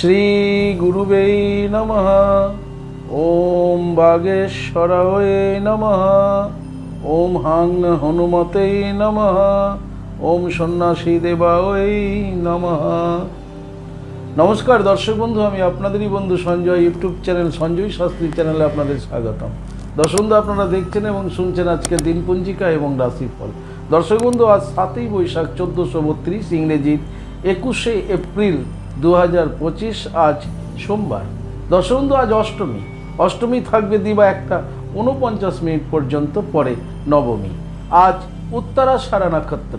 শ্রীগুরুবেই নমঃ। ওম বাগেশ্বরায় নমঃ। ওম হাং হনুমতেই নমঃ। ওম সন্ন্যাসী দেবায় নমঃ। নমস্কার দর্শক বন্ধু, আমি আপনাদেরই বন্ধু সঞ্জয়, ইউটিউব চ্যানেল সঞ্জয় শাস্ত্রী চ্যানেলে আপনাদের স্বাগতম। দর্শক বন্ধু, আপনারা দেখছেন এবং শুনছেন আজকে দিনপঞ্জিকা এবং রাশিফল। দর্শক বন্ধু, আজ সাতই বৈশাখ, চোদ্দোশো বত্রিশ, ইংরেজির একুশে এপ্রিল দু হাজার পঁচিশ আজ সোমবার। দর্শক বন্ধু আজ অষ্টমী। অষ্টমী থাকবে দিবা একটা উনপঞ্চাশ মিনিট পর্যন্ত পরে নবমী। আজ উত্তরা সারা নক্ষত্র।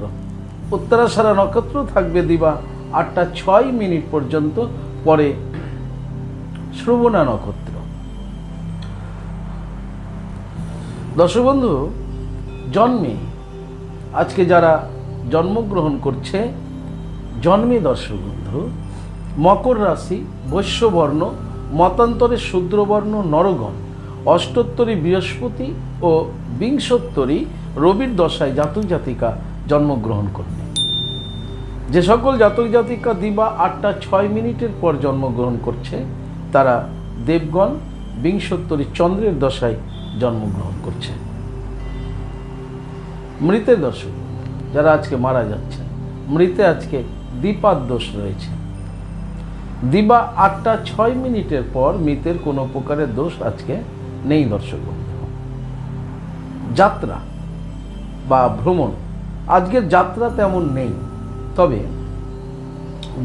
উত্তরা সারা নক্ষত্র থাকবে দিবা আটটা ছয় মিনিট পর্যন্ত পরে শ্রবণা নক্ষত্র। দর্শক বন্ধু জন্মে। আজকে যারা জন্মগ্রহণ করছে, জন্মে দর্শক বন্ধু মকর রাশি, বৈশ্যবর্ণ, মতান্তরে শূদ্রবর্ণ, নরগণ, অষ্টোত্তরী বৃহস্পতি ও বিংশোত্তরী রবির দশায় জাতক জাতিকা জন্মগ্রহণ করবে। যে সকল জাতক জাতিকা দিবা আটটা ছয় মিনিটের পর জন্মগ্রহণ করছে, তারা দেবগণ, বিংশোত্তরী চন্দ্রের দশায় জন্মগ্রহণ করছে। মৃতের দর্শক যারা আজকে মারা যাচ্ছে, মৃতে আজকে দীপার দোষ রয়েছে। দিবা আটটা ছয় মিনিটের পর মৃতের কোনো প্রকারের দোষ আজকে নেই, দর্শক যাত্রা বা ভ্রমণ, আজকের যাত্রা তেমন নেই। তবে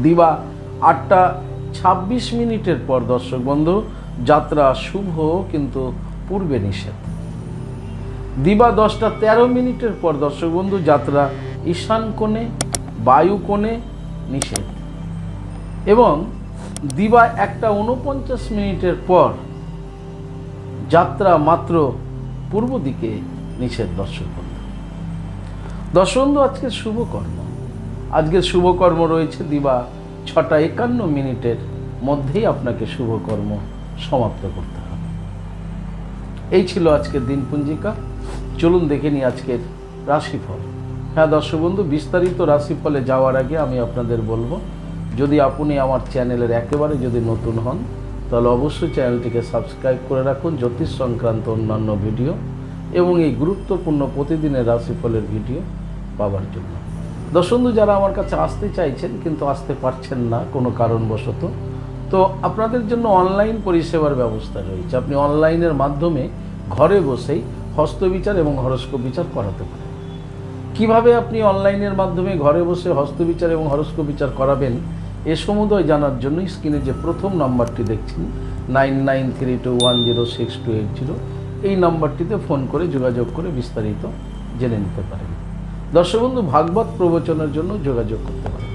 দিবা আটটা ছাব্বিশ মিনিটের পর, দর্শক বন্ধু, যাত্রা শুভ, কিন্তু পূর্বে নিষেধ। দিবা দশটা তেরো মিনিটের পর, দর্শক বন্ধু, যাত্রা ঈশান কোণে, বায়ু কোণে নিষেধ। এবং দিবা একটা উনপঞ্চাশ মিনিটের পর যাত্রা মাত্র পূর্ব দিকে নিষেধ দর্শক বন্ধু দর্শক বন্ধু আজকের শুভকর্ম। আজকের শুভকর্ম রয়েছে দিবা ছটা একান্ন মিনিটের মধ্যেই আপনাকে শুভকর্ম সমাপ্ত করতে হবে। এই ছিল আজকের দিনপুঞ্জিকা চলুন দেখে নিই আজকের রাশিফল। হ্যাঁ দর্শক বন্ধু বিস্তারিত রাশিফলে যাওয়ার আগে আমি আপনাদের বলব যদি আপনি আমার চ্যানেলের একেবারে যদি নতুন হন, তাহলে অবশ্যই চ্যানেলটিকে সাবস্ক্রাইব করে রাখুন জ্যোতিষ সংক্রান্ত অন্যান্য ভিডিও এবং এই গুরুত্বপূর্ণ প্রতিদিনের রাশিফলের ভিডিও পাওয়ার জন্য। দর্শক বন্ধু যারা আমার কাছে আসতে চাইছেন কিন্তু আসতে পারছেন না কোনো কারণবশত, তো আপনাদের জন্য অনলাইন পরিষেবার ব্যবস্থা রয়েছে। আপনি অনলাইনের মাধ্যমে ঘরে বসেই হস্তবিচার এবং হরস্কোপ বিচার করাতে পারেন। কীভাবে আপনি অনলাইনের মাধ্যমে ঘরে বসে হস্তবিচার এবং হরস্কোপ বিচার করাবেন এ সমুদয় জানার জন্য স্ক্রিনে যে প্রথম নাম্বারটি দেখছেন, nine nine three two one zero six two eight zero, এই নাম্বারটিতে ফোন করে যোগাযোগ করে বিস্তারিত জেনে নিতে পারেন। দর্শক বন্ধু, ভাগবত প্রবচনের জন্য যোগাযোগ করতে পারেন।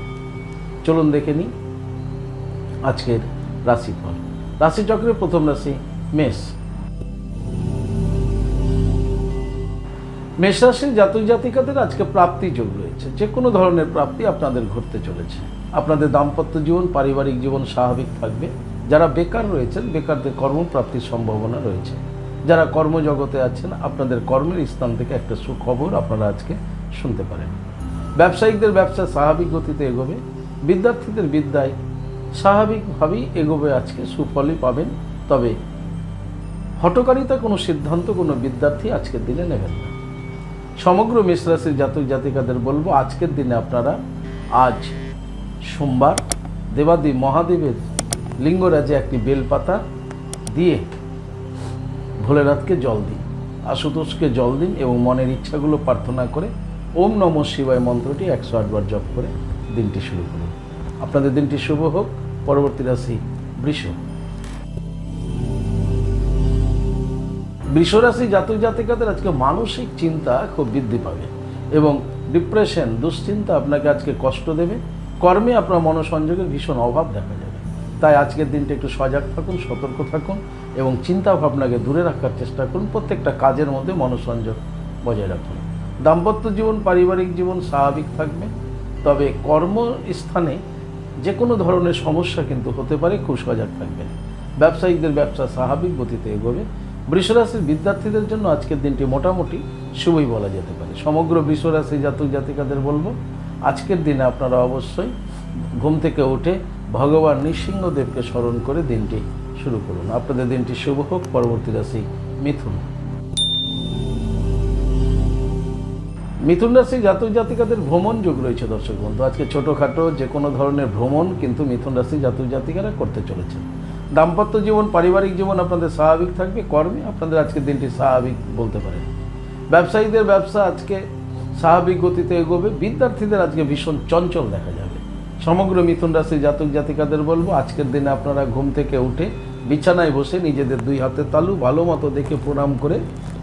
চলুন দেখে নিই আজকের রাশিফল। রাশিচক্রের প্রথম রাশি মেষ। মেষ রাশির জাতক জাতিকাদের আজকে প্রাপ্তি যোগ রয়েছে। যে কোনো ধরনের প্রাপ্তি আপনাদের ঘটতে চলেছে। আপনাদের দাম্পত্য জীবন, পারিবারিক জীবন স্বাভাবিক থাকবে। যারা বেকার রয়েছেন, বেকারদের কর্মপ্রাপ্তির সম্ভাবনা রয়েছে। যারা কর্মজগতে আছেন, আপনাদের কর্মের স্থান থেকে একটা সুখবর আপনারা আজকে শুনতে পারেন। ব্যবসায়িকদের ব্যবসা স্বাভাবিক গতিতে এগোবে। বিদ্যার্থীদের বিদ্যায় স্বাভাবিকভাবেই এগোবে আজকে, সুফলই পাবেন। তবে হটকারিতা কোনো সিদ্ধান্ত, কোনো বিদ্যার্থী আজকের দিনে নেবেন না। সমগ্র মেষরাশির জাতক জাতিকাদের বলব, আজকের দিনে আপনারা আজ সোমবার দেবাদি মহাদেবের লিঙ্গরাজে একটি বেলপাতা দিয়ে ভোলেনাথকে জল দিন, আশুতোষকে জল দিন এবং মনের ইচ্ছাগুলো প্রার্থনা করে ওম নম শিবায় মন্ত্রটি একশো আটবার জপ করে দিনটি শুরু করুন। আপনাদের দিনটি শুভ হোক, পরবর্তী রাশি বৃষ। বৃষরাশি জাতক জাতিকাদের আজকে মানসিক চিন্তা খুব বৃদ্ধি পাবে এবং ডিপ্রেশন দুশ্চিন্তা আপনাকে আজকে কষ্ট দেবে। কর্মে আপনার মনোসংযোগের ভীষণ অভাব দেখা যাবে। তাই আজকের দিনটা একটু সজাগ থাকুন, সতর্ক থাকুন এবং চিন্তা ভাবনাকে দূরে রাখার চেষ্টা করুন। প্রত্যেকটা কাজের মধ্যে মনোসংযোগ বজায় রাখুন। দাম্পত্য জীবন, পারিবারিক জীবন স্বাভাবিক থাকবে। তবে কর্মস্থানে যে কোনো ধরনের সমস্যা কিন্তু হতে পারে, খুব সজাগ থাকবেন। ব্যবসায়িকদের ব্যবসা স্বাভাবিক গতিতে এগোবে। বৃষরাশির বিদ্যার্থীদের জন্য আজকের দিনটি মোটামুটি শুভই বলা যেতে পারে। সমগ্র বৃষরাশি জাতক জাতিকাদের বলব আজকের দিনে আপনারা অবশ্যই ঘুম থেকে উঠে ভগবান নৃসিংহদেবকে স্মরণ করে দিনটি শুরু করুন। আপনাদের দিনটি শুভ হোক। পরবর্তী রাশি মিথুন। মিথুন রাশি জাতক জাতিকাদের ভ্রমণ যোগ রয়েছে দর্শক বন্ধু। আজকে ছোটোখাটো যে কোনো ধরনের ভ্রমণ কিন্তু মিথুন রাশি জাতক জাতিকারা করতে চলেছে। দাম্পত্য জীবন, পারিবারিক জীবন আপনাদের স্বাভাবিক থাকবে। কর্মে আপনাদের আজকের দিনটি স্বাভাবিক বলতে পারেন। ব্যবসায়ীদের ব্যবসা আজকে স্বাভাবিক গতিতে এগোবে। বিদ্যার্থীদের আজকে ভীষণ চঞ্চল দেখা যাবে। সমগ্র মিথুন রাশি জাতক জাতিকাদের বলব, আজকের দিনে আপনারা ঘুম থেকে উঠে বিছানায় বসে নিজেদের দুই হাতে তালু ভালো মতো দেখে প্রণাম করে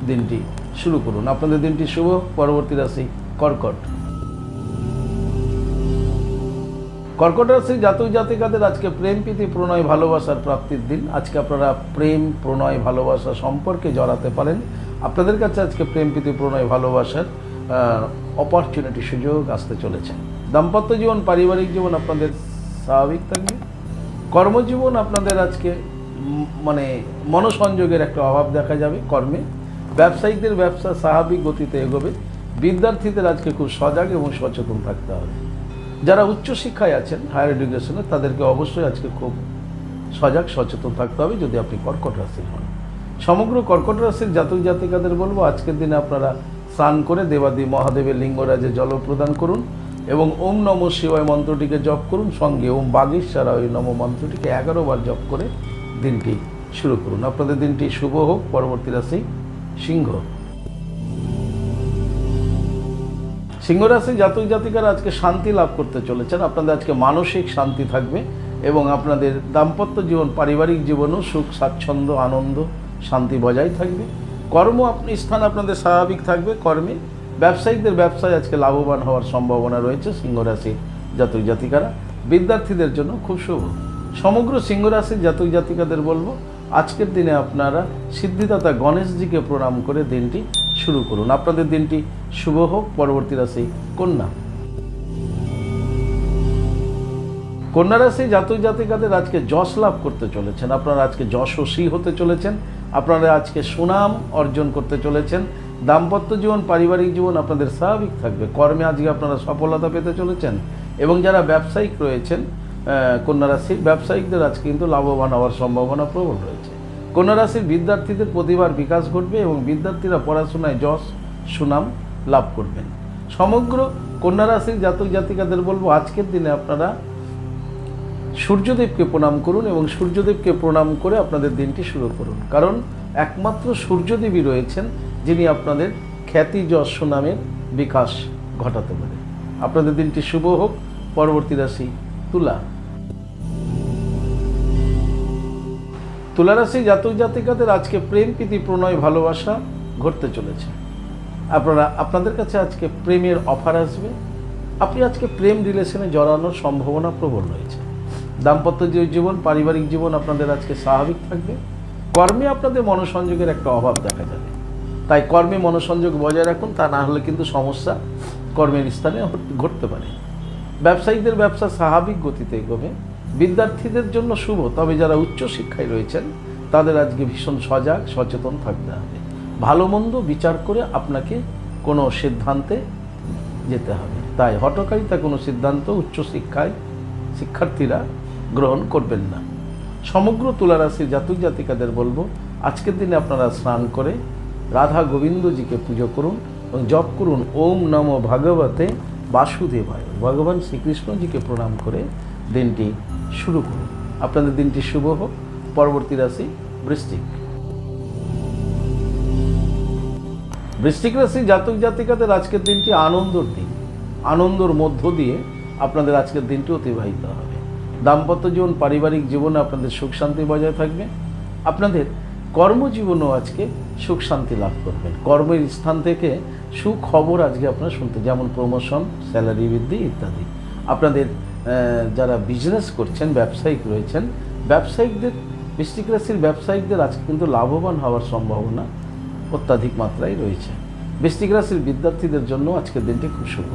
দিনটি শুরু করুন। আপনাদের দিনটি শুভ, পরবর্তী রাশি কর্কট। কর্কট রাশি জাতক জাতিকাদের আজকে প্রেম, প্রীতি, প্রণয়, ভালোবাসার প্রাপ্তির দিন। আজকে আপনারা প্রেম, প্রণয়, ভালোবাসা সম্পর্কে জড়াতে পারেন। আপনাদের কাছে আজকে প্রেম, প্রীতি, প্রণয়, ভালোবাসার অপরচুনিটি সুযোগ আসতে চলেছে। দাম্পত্য জীবন, পারিবারিক জীবন আপনাদের স্বাভাবিক থাকবে। কর্মজীবন আপনাদের আজকে মানে মনসংযোগের একটা অভাব দেখা যাবে কর্মে। ব্যবসায়িকদের ব্যবসা স্বাভাবিক গতিতে এগোবে। বিদ্যার্থীদের আজকে খুব সজাগ এবং সচেতন থাকতে হবে। যারা উচ্চশিক্ষায় আছেন হায়ার এডুকেশনে তাদেরকে অবশ্যই আজকে খুব সজাগ, সচেতন থাকতে হবে যদি আপনি কর্কট রাশির হন। সমগ্র কর্কট রাশির জাতক জাতিকাদের বলব, আজকের দিনে আপনারা স্নান করে দেবাদি মহাদেবের লিঙ্গরাজে জল প্রদান করুন এবং ওম নম শিবায় মন্ত্রটিকে জপ করুন, সঙ্গে ওম বাগেশ্বরা ওই নম মন্ত্রটিকে এগারো বার জপ করে দিনটি শুরু করুন। আপনাদের দিনটি শুভ হোক, পরবর্তী রাশি সিংহ। সিংহ রাশি জাতক জাতিকারা আজকে শান্তি লাভ করতে চলেছেন। আপনাদের আজকে মানসিক শান্তি থাকবে এবং আপনাদের দাম্পত্য জীবন, পারিবারিক জীবনও সুখ, স্বাচ্ছন্দ্য, আনন্দ, শান্তি বজায় থাকবে। কর্ম আপনি স্থান আপনাদের স্বাভাবিক থাকবে, কর্মে। ব্যবসায়িকদের ব্যবসায় আজকে লাভবান হওয়ার সম্ভাবনা রয়েছে সিংহ রাশির জাতক জাতিকারা। বিদ্যার্থীদের জন্য খুব শুভ। সমগ্র সিংহ রাশির জাতক জাতিকাদের বলব, আজকের দিনে আপনারা সিদ্ধিদাতা গণেশজিকে প্রণাম করে দিনটি শুরু করুন। আপনাদের দিনটি শুভ হোক, পরবর্তী রাশি কন্যা। কন্যা রাশি জাতক জাতিকাদের আজকে যশ লাভ করতে চলেছেন। আপনারা আজকে যশস্বী হতে চলেছেন। আপনারা আজকে সুনাম অর্জন করতে চলেছেন। দাম্পত্য জীবন পারিবারিক জীবন আপনাদের স্বাভাবিক থাকবে। কর্মে আজকে আপনারা সফলতা পেতে চলেছেন এবং যারা ব্যবসায়িক রয়েছেন আহ, কন্যা রাশির ব্যবসায়িকদের আজকে কিন্তু লাভবান হওয়ার সম্ভাবনা প্রবল রয়েছে। কন্যা রাশির বিদ্যার্থীদের প্রতিভার বিকাশ ঘটবে এবং বিদ্যার্থীরা পড়াশোনায় যশ সুনাম লাভ করবেন। সমগ্র কন্যা রাশির জাতক জাতিকাদের বলব আজকের দিনে আপনারা সূর্যদেবকে প্রণাম করুন এবং সূর্যদেবকে প্রণাম করে আপনাদের দিনটি শুরু করুন। কারণ একমাত্র সূর্যদেবী রয়েছেন যিনি আপনাদের খ্যাতি যশ সুনামের বিকাশ ঘটাতে পারে। আপনাদের দিনটি শুভ হোক। পরবর্তী রাশি তুলা। তুলা রাশি জাতক জাতিকাদের আজকে প্রেম, প্রীতি, প্রণয়, ভালোবাসা ঘটতে চলেছে। আপনারা, আপনাদের কাছে আজকে প্রেমের অফার আসবে। আপনি আজকে প্রেম রিলেশনে জড়ানোর সম্ভাবনা প্রবল রয়েছে। দাম্পত্য জীবন পারিবারিক জীবন আপনাদের আজকে স্বাভাবিক থাকবে। কর্মে আপনাদের মনোসংযোগের একটা অভাব দেখা যাবে। তাই কর্মে মনোসংযোগ বজায় রাখুন, তা না হলে কিন্তু সমস্যা কর্মের স্থানে ঘটতে পারে। ব্যবসায়ীদের ব্যবসা স্বাভাবিক গতিতে এগোবে। বিদ্যার্থীদের জন্য শুভ, তবে যারা উচ্চ শিক্ষায় রয়েছেন, তাদের আজকে ভীষণ সজাগ, সচেতন থাকতে হবে। ভালো মন্দ বিচার করে আপনাকে কোনো সিদ্ধান্তে যেতে হবে। তাই হটকারিতা কোনো সিদ্ধান্ত উচ্চশিক্ষায় শিক্ষার্থীরা গ্রহণ করবেন না। সমগ্র তুলারাশির জাতক জাতিকাদের বলব, আজকের দিনে আপনারা স্নান করে রাধা গোবিন্দজিকে পুজো করুন এবং জপ করুন, ওম নম ভাগবতে বাসুদেবায়। ভগবান শ্রীকৃষ্ণজিকে প্রণাম করে দিনটি শুরু করুন। আপনাদের দিনটি শুভ হোক। পরবর্তী রাশি বৃষ্টিক বৃশ্চিক রাশি জাতক জাতিকাদের আজকের দিনটি আনন্দর দিন। আনন্দর মধ্য দিয়ে আপনাদের আজকের দিনটি অতিবাহিত হবে দাম্পত্য জীবন, পারিবারিক জীবনে আপনাদের সুখ শান্তি বজায় থাকবে। আপনাদের কর্মজীবনও আজকে সুখ শান্তি লাভ করবেন কর্মের স্থান থেকে সুখবর আজকে আপনারা শুনতে, যেমন প্রমোশন স্যালারি বৃদ্ধি ইত্যাদি। আপনাদের যারা বিজনেস করছেন, ব্যবসায়িক রয়েছেন, ব্যবসায়িকদের বৃষ্টিক রাশির ব্যবসায়িকদের আজকে কিন্তু লাভবান হওয়ার সম্ভাবনা অত্যাধিক মাত্রায় রয়েছে। বৃশ্চিক রাশির বিদ্যার্থীদের জন্য আজকের দিনটি খুব শুভ।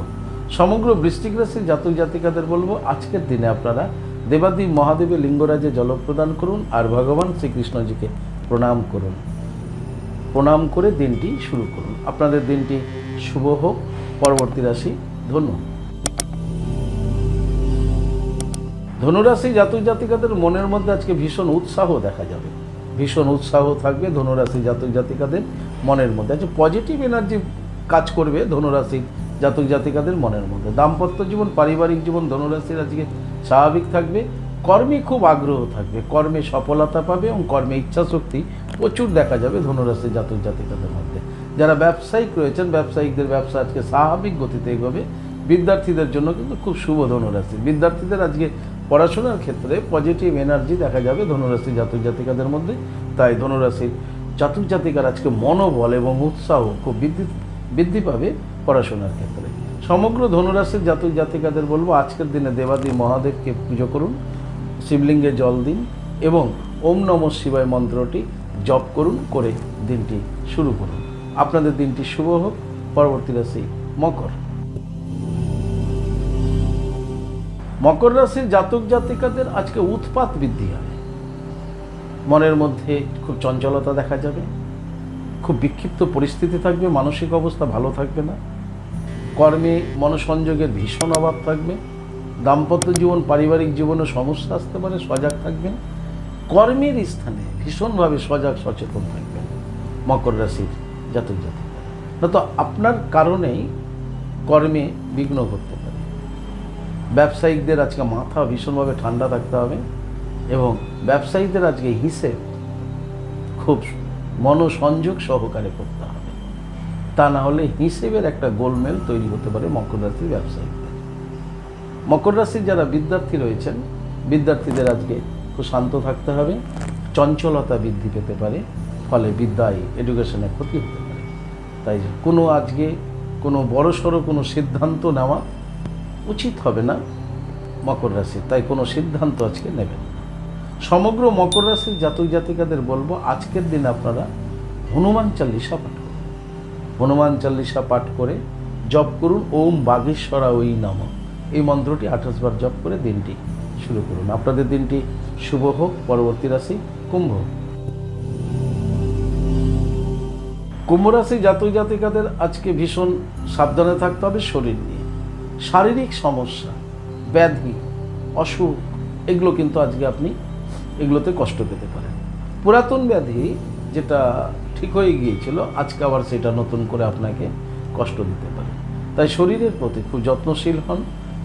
সমগ্র বৃশ্চিক রাশির জাতক জাতিকাদের বলব, আজকের দিনে আপনারা দেবাদেব মহাদেবের লিঙ্গরাজে জল প্রদান করুন আর ভগবান শ্রীকৃষ্ণজিকে প্রণাম করুন। প্রণাম করে দিনটি শুরু করুন। আপনাদের দিনটি শুভ হোক। পরবর্তী রাশি ধন্য ধনুরাশি জাতক জাতিকাদের মনের মধ্যে আজকে ভীষণ উৎসাহ দেখা যাবে। ভীষণ উৎসাহ থাকবে ধনুরাশি জাতক জাতিকাদের মনের মধ্যে। আজকে পজিটিভ এনার্জি কাজ করবে ধনুরাশি জাতক জাতিকাদের মনের মধ্যে। দাম্পত্য জীবন, পারিবারিক জীবন ধনুরাশির আজকে স্বাভাবিক থাকবে। কর্মে খুব আগ্রহ থাকবে। কর্মে সফলতা পাবে এবং কর্মে ইচ্ছাশক্তি প্রচুর দেখা যাবে ধনুরাশি জাতক জাতিকাদের মধ্যে। যারা ব্যবসায়িক রয়েছেন, ব্যবসায়িকদের ব্যবসা আজকে স্বাভাবিক গতিতে এগোবে। বিদ্যার্থীদের জন্য কিন্তু খুব শুভ ধনুরাশি বিদ্যার্থীদের আজকে পড়াশোনার ক্ষেত্রে পজিটিভ এনার্জি দেখা যাবে ধনুরাশি জাতক জাতিকাদের মধ্যে। তাই ধনুরাশির জাতক জাতিকার আজকে মনোবল এবং উৎসাহ খুব বৃদ্ধি বৃদ্ধি পাবে পড়াশোনার ক্ষেত্রে। সমগ্র ধনুরাশির জাতক জাতিকাদের বলব, আজকের দিনে দেবাদি মহাদেবকে পুজো করুন, শিবলিঙ্গে জল দিন এবং ওম নম শিবায় মন্ত্রটি জপ করুন করে দিনটি শুরু করুন। আপনাদের দিনটি শুভ হোক, পরবর্তী রাশি মকর। মকর রাশির জাতক জাতিকাদের আজকে উৎপাত বৃদ্ধি হবে। মনের মধ্যে খুব চঞ্চলতা দেখা যাবে। খুব বিক্ষিপ্ত পরিস্থিতি থাকবে, মানসিক অবস্থা ভালো থাকবে না। কর্মে মনসংযোগের ভীষণ অভাব থাকবে। দাম্পত্য জীবন, পারিবারিক জীবনে সমস্যা আসতে পারে, সজাগ থাকবেন। কর্মের স্থানে ভীষণভাবে সজাগ, সচেতন থাকবেন মকর রাশির জাতক জাতিকা তো আপনার কারণেই কর্মে বিঘ্ন ঘটতে পারে। ব্যবসায়িকদের আজকে মাথা ভীষণভাবে ঠান্ডা থাকতে হবে এবং ব্যবসায়ীদের আজকে হিসেব খুব মনোসংযোগ সহকারে করতে হবে। তা না হলে হিসেবের একটা গোলমেল তৈরি হতে পারে মকর রাশির ব্যবসায়ীদের। মকর রাশির যারা বিদ্যার্থী রয়েছেন, বিদ্যার্থীদের আজকে খুব শান্ত থাকতে হবে, চঞ্চলতা বৃদ্ধি পেতে পারে, ফলে বিদ্যায় এডুকেশনে ক্ষতি হতে পারে। তাই কোনো আজকে কোনো বড় সড়ো কোনো সিদ্ধান্ত নেওয়া উচিত হবে না মকর রাশি তাই কোনো সিদ্ধান্ত আজকে নেবেন না। সমগ্র মকর রাশির জাতক জাতিকাদের বলব, আজকের দিন আপনারা হনুমান চাল্লিশা পাঠ করুন। হনুমান চাল্লিশা পাঠ করে জপ করুন, ওম বাগেশ্বরা ওই নাম এই মন্ত্রটি আঠাশ বার জপ করে দিনটি শুরু করুন। আপনাদের দিনটি শুভ হোক, পরবর্তী রাশি কুম্ভ কুম্ভ রাশি জাতক জাতিকাদের আজকে ভীষণ সাবধানে থাকতে হবে শরীর নিয়ে। শারীরিক সমস্যা, ব্যাধি, অসুখ, এগুলো কিন্তু আজকে আপনি এগুলোতে কষ্ট পেতে পারেন পুরাতন ব্যাধি যেটা ঠিক হয়ে গিয়েছিল, আজকে আবার সেটা নতুন করে আপনাকে কষ্ট দিতে পারে। তাই শরীরের প্রতি খুব যত্নশীল হন,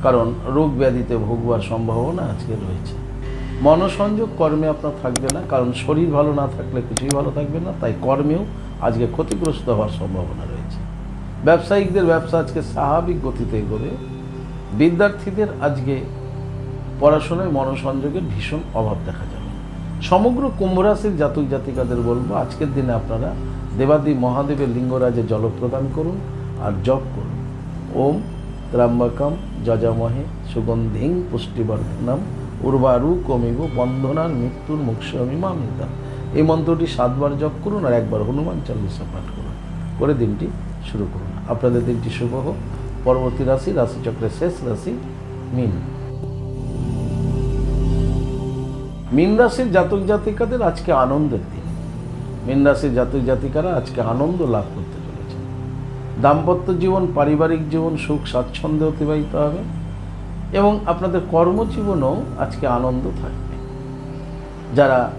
কারণ রোগ ব্যাধিতে ভোগবার সম্ভাবনা আজকে রয়েছে। মনসংযোগ কর্মে আপনার থাকবে না, কারণ শরীর ভালো না থাকলে কিছুই ভালো থাকবে না, তাই কর্মেও আজকে ক্ষতিগ্রস্ত হওয়ার সম্ভাবনা রয়েছে। ব্যবসায়িকদের ব্যবসা আজকে স্বাভাবিক গতিতে এগোবে। বিদ্যার্থীদের আজকে পড়াশোনায় মনসংযোগের ভীষণ অভাব দেখা যাবে। সমগ্র কুম্ভরাশির জাতক জাতিকাদের বলব, আজকের দিনে আপনারা দেবাদি মহাদেবের লিঙ্গরাজে জল প্রদান করুন আর জপ করুন। ওম ত্রাম্বকম যজামহে সুগন্ধিং পুষ্টিবর্ধনম উর্বারু কমিব বন্ধনার মৃত্যুর মুক্ষমিমামিতা এই মন্ত্রটি সাতবার জপ করুন আর একবার হনুমান চল্লিশা পাঠ করুন। করে দিনটি শুরু করুন। আপনাদের দিনটি শুভ হোক। পরবর্তী রাশি, রাশিচক্রের শেষ রাশি, মিন। মিন রাশির জাতক জাতিকাদের আজকে আনন্দের দিন। মিন রাশির জাতক জাতিকারা আজকে আনন্দ লাভ করতে চলেছে। দাম্পত্য জীবন, পারিবারিক জীবন, সুখ, স্বাচ্ছন্দ্যে অতিবাহিত হবে এবং আপনাদের কর্মজীবনেও আজকে আনন্দ থাকবে। যারা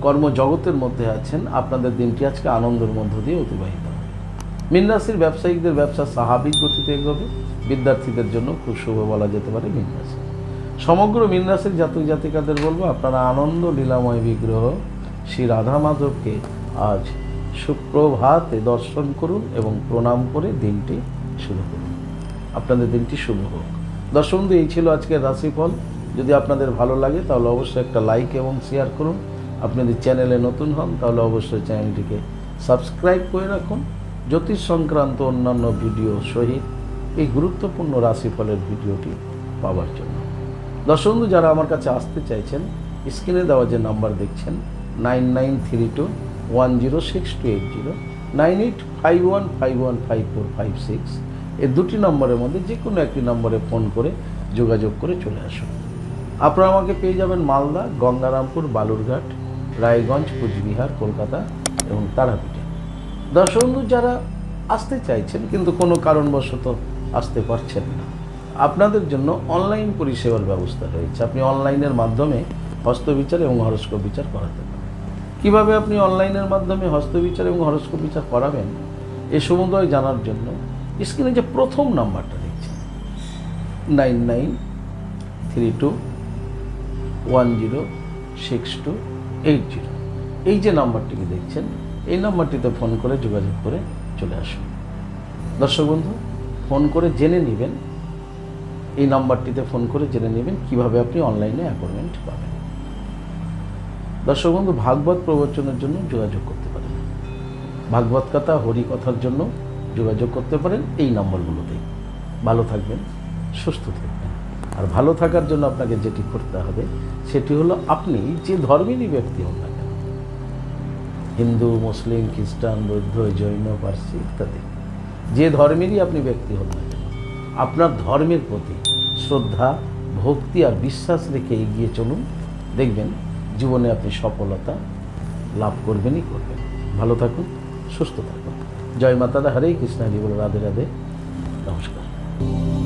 কর্মজগতের মধ্যে আছেন, আপনাদের দিনটি আজকে আনন্দের মধ্য দিয়ে অতিবাহিত হবে। মিন রাশির ব্যবসায়িকদের ব্যবসা স্বাভাবিক গতিতে এগোবে। বিদ্যার্থীদের জন্য খুব শুভ বলা যেতে পারে মিন রাশি। সমগ্র মিন রাশির জাতক জাতিকাদের বলব, আপনারা আনন্দ লীলাময় বিগ্রহ শ্রী রাধা মাধবকে আজ সুপ্রভাতে দর্শন করুন এবং প্রণাম করে দিনটি শুরু করুন। আপনাদের দিনটি শুভ হোক। দর্শক এই ছিল আজকের রাশিফল। যদি আপনাদের ভালো লাগে, তাহলে অবশ্যই একটা লাইক এবং শেয়ার করুন। আপনি যদি চ্যানেলে নতুন হন, তাহলে অবশ্যই চ্যানেলটিকে সাবস্ক্রাইব করে রাখুন। জ্যোতিষ সংক্রান্ত অন্যান্য ভিডিও সহিত এই গুরুত্বপূর্ণ রাশিফলের ভিডিওটি পাওয়ার জন্য। দর্শক বন্ধু, যারা আমার কাছে আসতে চাইছেন স্ক্রিনে দেওয়া যে নাম্বার দেখছেন nine nine three two one zero six two eight zero nine eight five one five one five four five six এই দুটি নম্বরের মধ্যে যে কোনো একটি নম্বরে ফোন করে যোগাযোগ করে চলে আসুন। আপনারা আমাকে পেয়ে যাবেন মালদা গঙ্গারামপুর বালুরঘাট রায়গঞ্জ কুচবিহার কলকাতা এবং তারাপীঠে। দর্শক বন্ধু যারা আসতে চাইছেন কিন্তু কোনো কারণবশত আসতে পারছেন না আপনাদের জন্য অনলাইন পরিষেবার ব্যবস্থা রয়েছে। আপনি অনলাইনের মাধ্যমে হস্তবিচার এবং হরস্কোপ বিচার করাতে পারেন। কীভাবে আপনি অনলাইনের মাধ্যমে হস্তবিচার এবং হরস্কোপ বিচার করাবেন, এ সমুদয় জানার জন্য স্ক্রিনে যে প্রথম নাম্বারটা দেখছেন nine nine three two one zero six two eight zero. এই যে নাম্বারটিকে দেখছেন, এই নাম্বারটিতে ফোন করে যোগাযোগ করে চলে আসুন। দর্শক বন্ধু ফোন করে জেনে নেবেন এই নাম্বারটিতে ফোন করে জেনে নেবেন কীভাবে আপনি অনলাইনে অ্যাপয়েন্টমেন্ট পাবেন। দর্শক বন্ধু, ভাগবত প্রবচনের জন্য যোগাযোগ করতে পারেন। ভাগবত কথা হরিকথার জন্য যোগাযোগ করতে পারেন এই নম্বরগুলোতেই ভালো থাকবেন, সুস্থ থাকবেন। আর ভালো থাকার জন্য আপনাকে যেটি করতে হবে, সেটি হলো আপনি যে ধর্মেরই ব্যক্তি হন না কেন, হিন্দু, মুসলিম, খ্রিস্টান, বৌদ্ধ, জৈন, পার্সি ইত্যাদি, যে ধর্মেরই আপনি ব্যক্তি হন না আপনার ধর্মের প্রতি শ্রদ্ধা, ভক্তি আর বিশ্বাস রেখে এগিয়ে চলুন। দেখবেন জীবনে আপনি সফলতা লাভ করবেনই করবেন। ভালো থাকুন, সুস্থ থাকুন। জয় মাতারা, হরে কৃষ্ণ, হরি বলে, রাধে রাধে। নমস্কার।